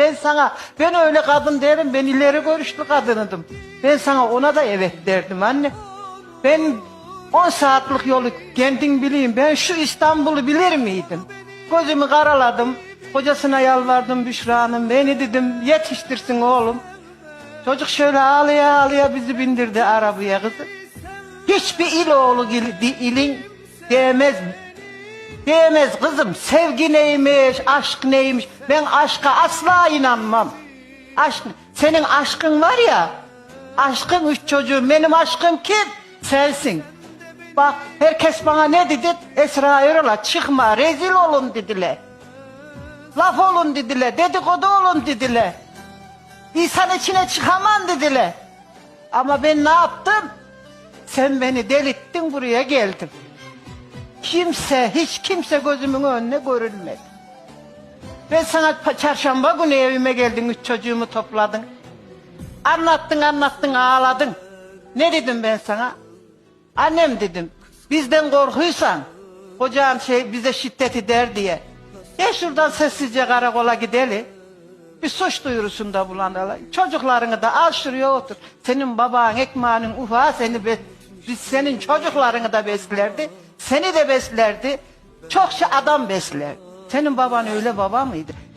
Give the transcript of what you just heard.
Ben sana ben öyle kadın derim. Ben ileri görüşlü kadınıdım. Ben sana ona da evet derdim anne. Ben 10 saatlik yolu kendin bileyim. Ben şu İstanbul'u bilir miydim? Gözümü karaladım. Kocasına yalvardım Büşra'nın. Beni dedim yetiştirsin oğlum. Çocuk şöyle ağlaya ağlaya bizi bindirdi arabaya kızı. Hiçbir il oğlu di- ilin diyemez Diyemez kızım sevgi neymiş, aşk neymiş. Ben aşka asla inanmam. Aşk, senin aşkın var ya, aşkın üç çocuğum, benim aşkım kim? Sensin. Bak herkes bana ne dedi? Esra Erol'a çıkma, rezil olun dediler. Laf olun dediler, dedikodu olun dediler. İnsan içine çıkamam dediler. Ama ben ne yaptım? Sen beni delittin buraya geldim. Kimse, hiç kimse gözümün önüne görülmedi. Ben sana çarşamba günü evime geldin, üç çocuğumu topladın. Anlattın, anlattın, ağladın. Ne dedim ben sana? Annem dedim, bizden korkuysan, kocan şey bize şiddet eder diye. Gel şuradan sessizce karakola gidelim. Bir suç duyurusunda bulunalım. Çocuklarını da al şuraya otur. Senin baban ekmeğinin ufağı seni be biz senin çocuklarını da beslerdi. Seni de beslerdi. Çokça adam besler. Senin baban öyle baba mıydı?